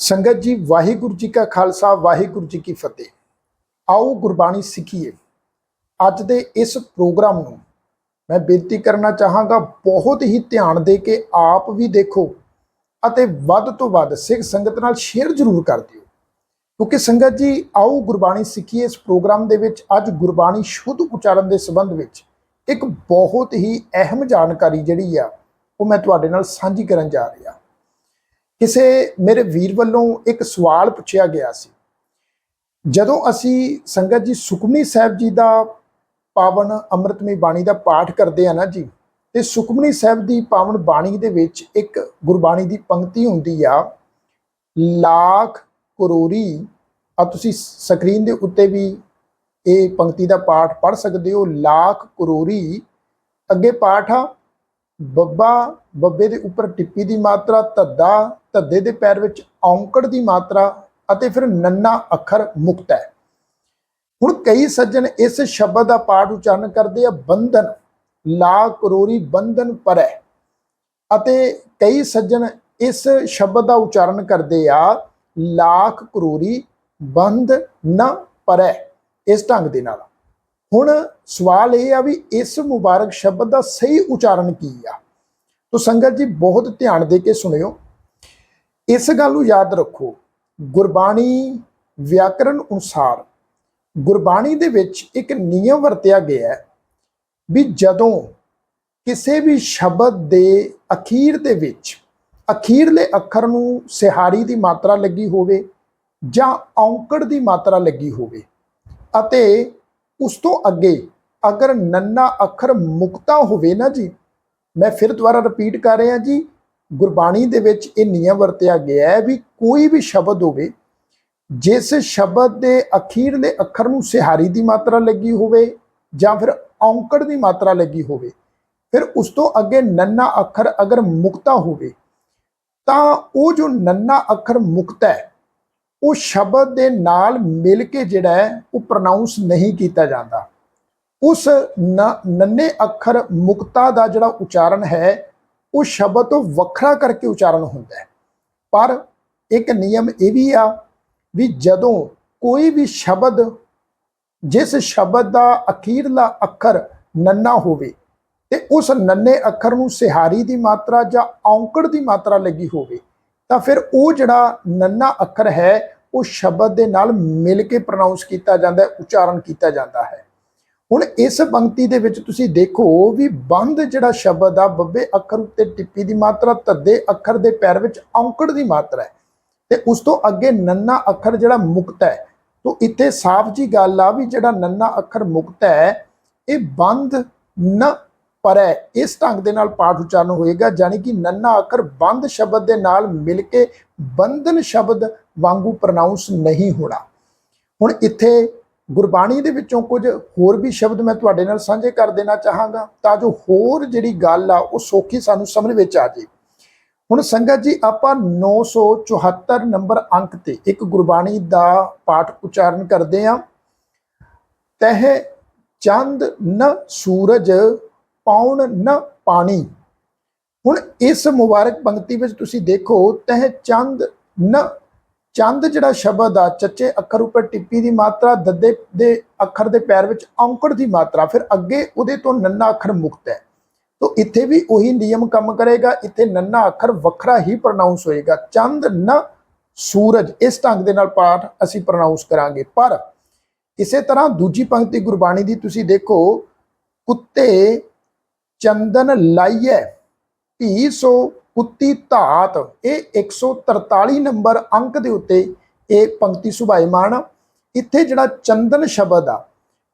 ਸੰਗਤ ਜੀ, ਵਾਹਿਗੁਰੂ ਜੀ ਕਾ ਖਾਲਸਾ, ਵਾਹਿਗੁਰੂ ਜੀ ਕੀ ਫਤਿਹ। ਆਓ ਗੁਰਬਾਣੀ ਸਿੱਖੀਏ। ਅੱਜ ਦੇ ਇਸ ਪ੍ਰੋਗਰਾਮ ਨੂੰ ਮੈਂ ਬੇਨਤੀ ਕਰਨਾ ਚਾਹਾਂਗਾ, ਬਹੁਤ ਹੀ ਧਿਆਨ ਦੇ ਕੇ ਆਪ ਵੀ ਦੇਖੋ ਅਤੇ ਵੱਧ ਤੋਂ ਵੱਧ ਸਿੱਖ ਸੰਗਤ ਨਾਲ ਸ਼ੇਅਰ ਜ਼ਰੂਰ ਕਰ ਦਿਓ। ਕਿਉਂਕਿ ਸੰਗਤ ਜੀ, ਆਓ ਗੁਰਬਾਣੀ ਸਿੱਖੀਏ। ਇਸ ਪ੍ਰੋਗਰਾਮ ਦੇ ਵਿੱਚ ਅੱਜ ਗੁਰਬਾਣੀ ਸ਼ੁੱਧ ਉਚਾਰਨ ਦੇ ਸੰਬੰਧ ਵਿੱਚ ਇੱਕ ਬਹੁਤ ਹੀ ਅਹਿਮ ਜਾਣਕਾਰੀ ਜਿਹੜੀ ਆ, ਉਹ ਮੈਂ ਤੁਹਾਡੇ ਨਾਲ ਸਾਂਝੀ ਕਰਨ ਜਾ ਰਿਹਾ। ਕਿਸੇ ਮੇਰੇ ਵੀਰ ਵੱਲੋਂ ਇੱਕ ਸਵਾਲ ਪੁੱਛਿਆ ਗਿਆ ਸੀ। ਜਦੋਂ ਅਸੀਂ ਸੰਗਤ ਜੀ ਸੁਖਮਨੀ ਸਾਹਿਬ ਜੀ ਦਾ ਪਾਵਨ ਅੰਮ੍ਰਿਤਮਈ ਬਾਣੀ ਦਾ ਪਾਠ ਕਰਦੇ ਆ ਨਾ ਜੀ, ਤੇ ਸੁਖਮਨੀ ਸਾਹਿਬ ਦੀ ਪਾਵਨ ਬਾਣੀ ਦੇ ਵਿੱਚ ਇੱਕ ਗੁਰਬਾਣੀ ਦੀ ਪੰਕਤੀ ਹੁੰਦੀ ਆ, ਲੱਖ ਕਰੋੜੀ। ਆ ਤੁਸੀਂ ਸਕਰੀਨ ਦੇ ਉੱਤੇ ਵੀ ਇਹ ਪੰਕਤੀ ਦਾ ਪਾਠ ਪੜ ਸਕਦੇ ਹੋ, ਲੱਖ ਕਰੋੜੀ। ਅੱਗੇ ਪਾਠ ਆ ਬੱਬਾ, ਬੱਬੇ ਦੇ ਉੱਪਰ ਟਿੱਪੀ ਦੀ ਮਾਤਰਾ, ਧੱਦਾ, ਧੱਦੇ ਦੇ ਪੈਰ ਵਿੱਚ ਔਂਕੜ ਦੀ ਮਾਤਰਾ ਅਤੇ ਫਿਰ ਨੰਨਾ ਅੱਖਰ ਮੁਕਤ ਹੈ। ਹੁਣ ਕਈ ਸੱਜਣ ਇਸ ਸ਼ਬਦ ਦਾ ਪਾਠ ਉਚਾਰਨ ਕਰਦੇ ਆ, ਬੰਧਨ ਲਾ ਕਰੋਰੀ ਬੰਧਨ ਪਰੈ ਅਤੇ ਕਈ ਸੱਜਣ ਇਸ ਸ਼ਬਦ ਦਾ ਉਚਾਰਨ ਕਰਦੇ ਆ ਲਾਖ ਕਰੋਰੀ ਬੰਧ ਨਾ ਪਰੈ ਇਸ ਢੰਗ ਦੇ ਨਾਲ। ਹੁਣ ਸਵਾਲ ਇਹ ਆ ਵੀ ਇਸ ਮੁਬਾਰਕ ਸ਼ਬਦ ਦਾ ਸਹੀ ਉਚਾਰਨ ਕੀ ਆ? ਤੋ ਸੰਗਤ ਜੀ, ਬਹੁਤ ਧਿਆਨ ਦੇ ਕੇ ਸੁਣਿਓ। ਇਸ ਗੱਲ ਨੂੰ ਯਾਦ ਰੱਖੋ, ਗੁਰਬਾਣੀ ਵਿਆਕਰਣ ਅਨੁਸਾਰ ਗੁਰਬਾਣੀ ਦੇ ਵਿੱਚ ਇੱਕ ਨਿਯਮ ਵਰਤਿਆ ਗਿਆ ਹੈ ਵੀ ਜਦੋਂ ਕਿਸੇ ਵੀ ਸ਼ਬਦ ਦੇ ਅਖੀਰ ਦੇ ਵਿੱਚ ਅਖੀਰਲੇ ਅੱਖਰ ਨੂੰ ਸਿਹਾਰੀ ਦੀ ਮਾਤਰਾ ਲੱਗੀ ਹੋਵੇ ਜਾਂ ਔਂਕੜ ਦੀ ਮਾਤਰਾ ਲੱਗੀ ਹੋਵੇ ਅਤੇ ਉਸ ਤੋਂ ਅੱਗੇ ਅਗਰ ਨੰਨਾ ਅੱਖਰ ਮੁਕਤਾ ਹੋਵੇ ਨਾ ਜੀ, ਮੈਂ ਫਿਰ ਦੁਬਾਰਾ ਰਿਪੀਟ ਕਰ ਰਿਹਾ ਜੀ, ਗੁਰਬਾਣੀ ਦੇ ਵਿੱਚ ਇਹ ਨਿਯਮ ਵਰਤਿਆ ਗਿਆ ਹੈ ਵੀ ਕੋਈ ਵੀ ਸ਼ਬਦ ਹੋਵੇ, ਜਿਸ ਸ਼ਬਦ ਦੇ ਅਖੀਰਲੇ ਅੱਖਰ ਨੂੰ ਸਿਹਾਰੀ ਦੀ ਮਾਤਰਾ ਲੱਗੀ ਹੋਵੇ ਜਾਂ ਫਿਰ ਔਂਕੜ ਦੀ ਮਾਤਰਾ ਲੱਗੀ ਹੋਵੇ, ਫਿਰ ਉਸ ਤੋਂ ਅੱਗੇ ਨੰਨਾ ਅੱਖਰ ਅਗਰ ਮੁਕਤਾ ਹੋਵੇ, ਤਾਂ ਉਹ ਜੋ ਨੰਨਾ ਅੱਖਰ ਮੁਕਤਾ ਹੈ ਉਹ ਸ਼ਬਦ ਦੇ ਨਾਲ ਮਿਲ ਕੇ ਜਿਹੜਾ ਹੈ, ਉਹ ਪ੍ਰੋਨਾਂਸ ਨਹੀਂ ਕੀਤਾ ਜਾਂਦਾ। ਉਸ ਨ- ਨੰਨੇ ਅੱਖਰ ਮੁਕਤਾ ਦਾ ਜਿਹੜਾ ਉਚਾਰਨ ਹੈ, ਉਹ ਸ਼ਬਦ ਤੋਂ ਵੱਖਰਾ ਕਰਕੇ ਉਚਾਰਨ ਹੁੰਦਾ ਹੈ। ਪਰ ਇੱਕ ਨਿਯਮ ਇਹ ਵੀ ਆ ਵੀ ਜਦੋਂ ਕੋਈ ਵੀ ਸ਼ਬਦ, ਜਿਸ ਸ਼ਬਦ ਦਾ ਅਖੀਰਲਾ ਅੱਖਰ ਨੰਨਾ ਹੋਵੇ ਤੇ ਉਸ ਨੰਨੇ ਅੱਖਰ ਨੂੰ ਸਿਹਾਰੀ ਦੀ ਮਾਤਰਾ ਜਾਂ ਔਂਕੜ ਦੀ ਮਾਤਰਾ ਲੱਗੀ ਹੋਵੇ ਤਾਂ ਫਿਰ ਉਹ ਜਿਹੜਾ ਨੰਨਾ ਅੱਖਰ ਹੈ, ਉਹ ਸ਼ਬਦ ਦੇ ਨਾਲ ਮਿਲ ਕੇ ਪ੍ਰੋਨਾਂਸ ਕੀਤਾ ਜਾਂਦਾ ਹੈ, ਉਚਾਰਨ ਕੀਤਾ ਜਾਂਦਾ ਹੈ। ਹੁਣ ਇਸ ਪੰਕਤੀ ਦੇ ਵਿੱਚ ਤੁਸੀਂ ਦੇਖੋ ਵੀ ਬੰਦ ਜਿਹੜਾ ਸ਼ਬਦ ਆ, ਬੱਬੇ ਅੱਖਰ ਉੱਤੇ ਟਿੱਪੀ ਦੀ ਮਾਤਰਾ, ਧੱਦੇ ਅੱਖਰ ਦੇ ਪੈਰ ਵਿੱਚ ਔਂਕੜ ਦੀ ਮਾਤਰਾ ਹੈ। ਤੇ ਉਸ ਤੋਂ ਅੱਗੇ ਨੰਨਾ ਅੱਖਰ ਜਿਹੜਾ ਮੁਕਤ ਹੈ। ਤੋਂ ਇੱਥੇ ਸਾਫ਼ ਜੀ ਗੱਲ ਆ ਵੀ ਜਿਹੜਾ ਨੰਨਾ ਅੱਖਰ ਮੁਕਤ ਹੈ, ਇਹ ਬੰਦ ਨ ਪਰ ਹੈ ਇਸ ਢੰਗ ਦੇ ਨਾਲ ਪਾਠ ਉਚਾਰਨ ਹੋਏਗਾ ਯਾਨੀ ਕਿ ਨੰਨਾ ਅੱਖਰ ਬੰਦ ਸ਼ਬਦ ਦੇ ਨਾਲ ਮਿਲ ਕੇ ਬੰਧਨ ਸ਼ਬਦ ਵਾਂਗੂ ਪ੍ਰੋਨਾਂਸ ਨਹੀਂ ਹੋਣਾ। ਹੁਣ ਇੱਥੇ ਗੁਰਬਾਣੀ ਦੇ ਵਿੱਚੋਂ ਕੁਝ ਹੋਰ ਵੀ ਸ਼ਬਦ ਮੈਂ ਤੁਹਾਡੇ ਨਾਲ ਸਾਂਝੇ ਕਰ ਦੇਣਾ ਚਾਹਾਂਗਾ, ਤਾਂ ਜੋ ਹੋਰ ਜਿਹੜੀ ਗੱਲ ਆ, ਉਹ ਸੌਖੀ ਸਾਨੂੰ ਸਮਝ ਵਿੱਚ ਆ ਜੇ ਹੁਣ ਸੰਗਤ ਜੀ, ਆਪਾਂ 974 ਨੰਬਰ ਅੰਕ ਤੇ ਇੱਕ ਗੁਰਬਾਣੀ ਦਾ ਪਾਠ ਉਚਾਰਨ ਕਰਦੇ ਹਾਂ ਤਹ ਚੰਦ ਨ ਸੂਰਜ ਪਾਉਣ ਨ ਪਾਣੀ। ਹੁਣ ਇਸ ਮੁਬਾਰਕ ਪੰਕਤੀ ਵਿੱਚ ਤੁਸੀਂ ਦੇਖੋ, ਤਹ ਚੰਦ ਨ, ਚੰਦ ਜਿਹੜਾ ਸ਼ਬਦ ਆ, ਚੱਚੇ ਅੱਖਰ ਉੱਪਰ ਟਿੱਪੀ ਦੀ ਮਾਤਰਾ, ਦੱਦੇ ਦੇ ਅੱਖਰ ਦੇ ਪੈਰ ਵਿੱਚ ਔਂਕੜ ਦੀ ਮਾਤਰਾ, ਫਿਰ ਅੱਗੇ ਉਹਦੇ ਤੋਂ ਨੰਨਾ ਅੱਖਰ ਮੁਕਤ ਹੈ। ਤੋ ਇੱਥੇ ਵੀ ਉਹੀ ਨਿਯਮ ਕੰਮ ਕਰੇਗਾ, ਇੱਥੇ ਨੰਨਾ ਅੱਖਰ ਵੱਖਰਾ ਹੀ ਪ੍ਰੋਨਾਂਸ ਹੋਏਗਾ। ਚੰਦ ਨ ਸੂਰਜ, ਇਸ ਢੰਗ ਦੇ ਨਾਲ ਪਾਠ ਅਸੀਂ ਪ੍ਰੋਨਾਂਸ ਕਰਾਂਗੇ। ਪਰ ਇਸੇ ਤਰ੍ਹਾਂ ਦੂਜੀ ਪੰਕਤੀ ਗੁਰਬਾਣੀ ਦੀ ਤੁਸੀਂ ਦੇਖੋ, ਕੁੱਤੇ ਚੰਦਨ ਲਾਈਐ, ਧੀ ਸੋ ਉੱਤੀ ਧਾਤ ਇਹ 143 ਨੰਬਰ ਅੰਕ ਦੇ ਉੱਤੇ ਇਹ ਪੰਕਤੀ ਸੁਭਾਈਮਾਨ ਆ। ਇੱਥੇ ਜਿਹੜਾ ਚੰਦਨ ਸ਼ਬਦ ਆ,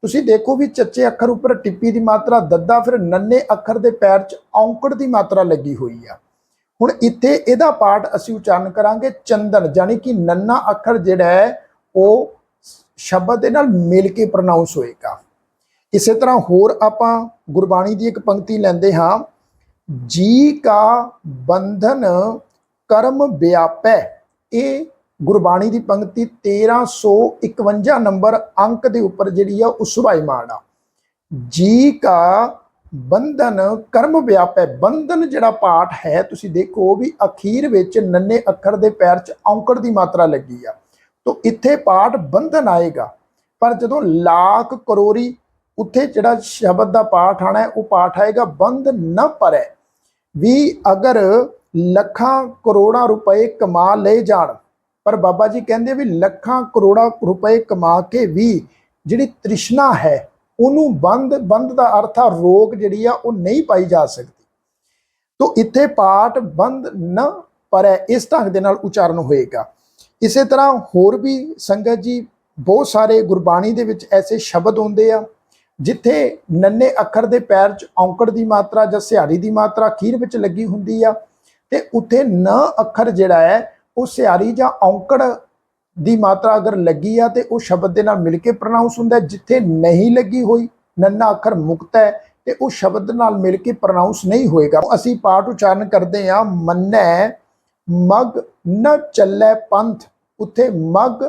ਤੁਸੀਂ ਦੇਖੋ ਵੀ ਚੱਚੇ ਅੱਖਰ ਉੱਪਰ ਟਿੱਪੀ ਦੀ ਮਾਤਰਾ, ਦੱਦਾ ਫਿਰ ਨੰਨੇ ਅੱਖਰ ਦੇ ਪੈਰ 'ਚ ਔਂਕੜ ਦੀ ਮਾਤਰਾ ਲੱਗੀ ਹੋਈ ਆ ਹੁਣ ਇੱਥੇ ਇਹਦਾ ਪਾਠ ਅਸੀਂ ਉਚਾਰਨ ਕਰਾਂਗੇ ਚੰਦਨ ਯਾਨੀ ਕਿ ਨੰਨਾ ਅੱਖਰ ਜਿਹੜਾ ਹੈ, ਉਹ ਸ਼ਬਦ ਦੇ ਨਾਲ ਮਿਲ ਕੇ ਪ੍ਰੋਨਾਂਸ ਹੋਏਗਾ ਇਸੇ ਤਰ੍ਹਾਂ ਹੋਰ ਆਪਾਂ ਗੁਰਬਾਣੀ ਦੀ ਇੱਕ ਪੰਕਤੀ ਲੈਂਦੇ ਹਾਂ। ਜੀ ਕਾ ਬੰਧਨ ਕਰਮ ਵਿਆਪੈ। ਇਹ ਗੁਰਬਾਣੀ ਦੀ ਪੰਕਤੀ 1351 ਨੰਬਰ ਅੰਕ ਦੇ ਉੱਪਰ ਜਿਹੜੀ ਆ, ਉਹ ਸੁਭਾਈਮਾਨ ਆ। ਜੀ ਕਾ ਬੰਧਨ ਕਰਮ ਵਿਆਪੈ। ਬੰਧਨ ਜਿਹੜਾ ਪਾਠ ਹੈ, ਤੁਸੀਂ ਦੇਖੋ ਵੀ ਅਖੀਰ ਵਿੱਚ ਨੰਨੇ ਅੱਖਰ ਦੇ ਪੈਰ 'ਚ ਔਂਕੜ ਦੀ ਮਾਤਰਾ ਲੱਗੀ ਆ। ਤੋ ਇੱਥੇ ਪਾਠ ਬੰਧਨ ਆਏਗਾ। ਪਰ ਜਦੋਂ ਲਾਖ ਕਰੋੜੀ ਉੱਥੇ ਜਿਹੜਾ ਸ਼ਬਦ ਦਾ ਪਾਠ ਆਣਾ ਹੈ, ਉਹ ਪਾਠ ਆਏਗਾ, ਬੰਦ ਨਾ ਪਰੈ। ਵੀ ਅਗਰ ਲੱਖਾਂ ਕਰੋੜਾਂ ਰੁਪਏ ਕਮਾ ਲਏ ਜਾਣ, ਪਰ ਬਾਬਾ ਜੀ ਕਹਿੰਦੇ ਵੀ ਲੱਖਾਂ ਕਰੋੜਾਂ ਰੁਪਏ ਕਮਾ ਕੇ ਵੀ ਜਿਹੜੀ ਤ੍ਰਿਸ਼ਨਾ ਹੈ, ਉਹਨੂੰ ਬੰਦ ਬੰਦ ਦਾ ਅਰਥ ਆ, ਰੋਗ ਜਿਹੜੀ ਆ, ਉਹ ਨਹੀਂ ਪਾਈ ਜਾ ਸਕਦੀ। ਤੋ ਇੱਥੇ ਪਾਠ ਬੰਦ ਨਾ ਪਰੈ, ਇਸ ਢੰਗ ਦੇ ਨਾਲ ਉਚਾਰਨ ਹੋਏਗਾ। ਇਸੇ ਤਰ੍ਹਾਂ ਹੋਰ ਵੀ ਸੰਗਤ ਜੀ, ਬਹੁਤ ਸਾਰੇ ਗੁਰਬਾਣੀ ਦੇ ਵਿੱਚ ਐਸੇ ਸ਼ਬਦ ਹੁੰਦੇ ਆ ਜਿੱਥੇ ਨੰਨੇ ਅੱਖਰ ਦੇ ਪੈਰ 'ਚ ਔਂਕੜ ਦੀ ਮਾਤਰਾ ਜਾਂ ਸਿਹਾਰੀ ਦੀ ਮਾਤਰਾ ਅਖੀਰ ਵਿੱਚ ਲੱਗੀ ਹੁੰਦੀ ਆ, ਤੇ ਉੱਥੇ ਨ ਅੱਖਰ ਜਿਹੜਾ ਹੈ, ਉਹ ਸਿਹਾਰੀ ਜਾਂ ਔਂਕੜ ਦੀ ਮਾਤਰਾ ਅਗਰ ਲੱਗੀ ਆ, ਤੇ ਉਹ ਸ਼ਬਦ ਦੇ ਨਾਲ ਮਿਲ ਕੇ ਪ੍ਰੋਨਾਂਸ ਹੁੰਦਾ ਜਿੱਥੇ ਨਹੀਂ ਲੱਗੀ ਹੋਈ, ਨੰਨਾ ਅੱਖਰ ਮੁਕਤ ਹੈ, ਤੇ ਉਹ ਸ਼ਬਦ ਨਾਲ ਮਿਲ ਕੇ ਪ੍ਰੋਨਾਂਸ ਨਹੀਂ ਹੋਏਗਾ। ਅਸੀਂ ਪਾਠ ਉਚਾਰਨ ਕਰਦੇ ਆ ਮੰਨੈ ਮਗ ਨ ਚੱਲੈ ਪੰਥ। ਉੱਥੇ ਮਗ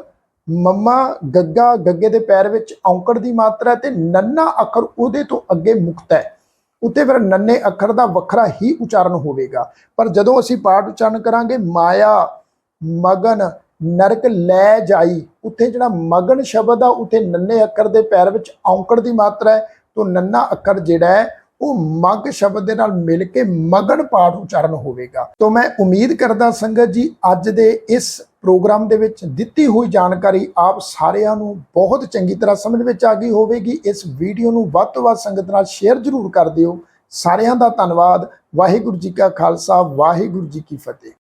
ਮੰਮਾ ਗੱਗਾ ਗੱਗੇ ਦੇ ਪੈਰ ਵਿੱਚ ਔਂਕੜ ਦੀ ਮਾਤਰਾ ਹੈ ਤੇ ਨੰਨਾ ਅੱਖਰ ਉਹਦੇ ਤੋਂ ਅੱਗੇ ਮੁਕਤ ਹੈ। ਉੱਤੇ ਫਿਰ ਨੰਨੇ ਅੱਖਰ ਦਾ ਵੱਖਰਾ ਹੀ ਉਚਾਰਨ ਹੋਵੇਗਾ। ਪਰ ਜਦੋਂ ਅਸੀਂ ਪਾਠ ਉਚਾਰਨ ਕਰਾਂਗੇ, ਮਾਇਆ, ਮਗਨ, ਨਰਕ ਲੈ ਜਾਈ। ਉੱਥੇ ਜਿਹੜਾ ਮਗਨ ਸ਼ਬਦ ਆ, ਉੱਥੇ ਨੰਨੇ ਅੱਖਰ ਦੇ ਪੈਰ ਵਿੱਚ ਔਂਕੜ ਦੀ ਮਾਤਰਾ ਹੈ, ਤੋਂ ਨੰਨਾ ਅੱਖਰ ਜਿਹੜਾ ਹੈ ਉਹ ਮਗ ਸ਼ਬਦ ਦੇ ਨਾਲ ਮਿਲ ਕੇ ਮਗਨ ਪਾਠ ਉਚਾਰਨ ਹੋਵੇਗਾ। ਤੋਂ ਮੈਂ ਉਮੀਦ ਕਰਦਾ ਸੰਗਤ ਜੀ, ਅੱਜ ਦੇ ਇਸ ਪ੍ਰੋਗਰਾਮ ਦੇ ਵਿੱਚ ਦਿੱਤੀ ਹੋਈ ਜਾਣਕਾਰੀ ਆਪ ਸਾਰਿਆਂ ਨੂੰ ਬਹੁਤ ਚੰਗੀ ਤਰ੍ਹਾਂ ਸਮਝ ਵਿੱਚ ਆ ਗਈ ਹੋਵੇਗੀ। ਇਸ ਵੀਡੀਓ ਨੂੰ ਵੱਧ ਤੋਂ ਵੱਧ ਸੰਗਤ ਨਾਲ ਸ਼ੇਅਰ ਜ਼ਰੂਰ ਕਰ ਦਿਓ। ਸਾਰਿਆਂ ਦਾ ਧੰਨਵਾਦ। ਵਾਹਿਗੁਰੂ ਜੀ ਕਾ ਖਾਲਸਾ, ਵਾਹਿਗੁਰੂ ਜੀ ਕੀ ਫਤਿਹ।